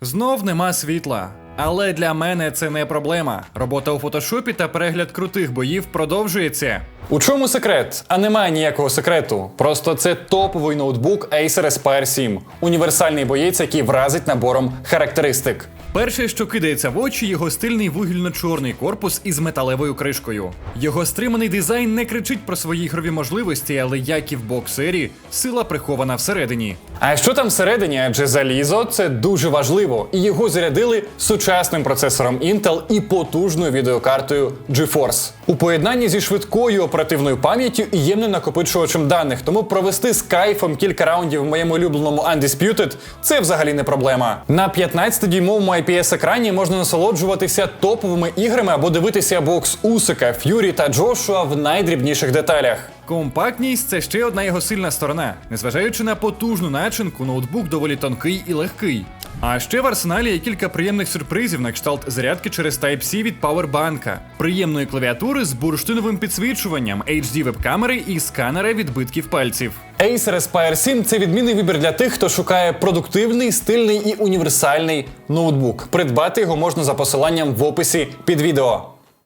Знов нема світла. Але для мене це не проблема. Робота у фотошопі та перегляд крутих боїв продовжується. У чому секрет? А немає ніякого секрету. Просто це топовий ноутбук Acer Aspire 7. Універсальний боєць, який вразить набором характеристик. Перше, що кидається в очі, його стильний вугільно-чорний корпус із металевою кришкою. Його стриманий дизайн не кричить про свої ігрові можливості, але як і в боксері, сила прихована всередині. А що там всередині? Адже залізо це дуже важливо, і його зарядили сучасним процесором Intel і потужною відеокартою GeForce. У поєднанні зі швидкою оперативною пам'яттю і ємним накопичувачем даних, тому провести з кайфом кілька раундів в моєму улюбленому Undisputed – це взагалі не проблема. На 15-дюймовому IPS-екрані можна насолоджуватися топовими іграми або дивитися бокс Усика, Ф'юрі та Джошуа в найдрібніших деталях. Компактність це ще одна його сильна сторона. Незважаючи на потужну начинку, ноутбук доволі тонкий і легкий. А ще в арсеналі є кілька приємних сюрпризів на кшталт зарядки через Type-C від Powerbank, приємної клавіатури з бурштиновим підсвічуванням, HD веб-камери і сканера відбитків пальців. Acer Aspire 7 – це відмінний вибір для тих, хто шукає продуктивний, стильний і універсальний ноутбук. Придбати його можна за посиланням в описі під відео.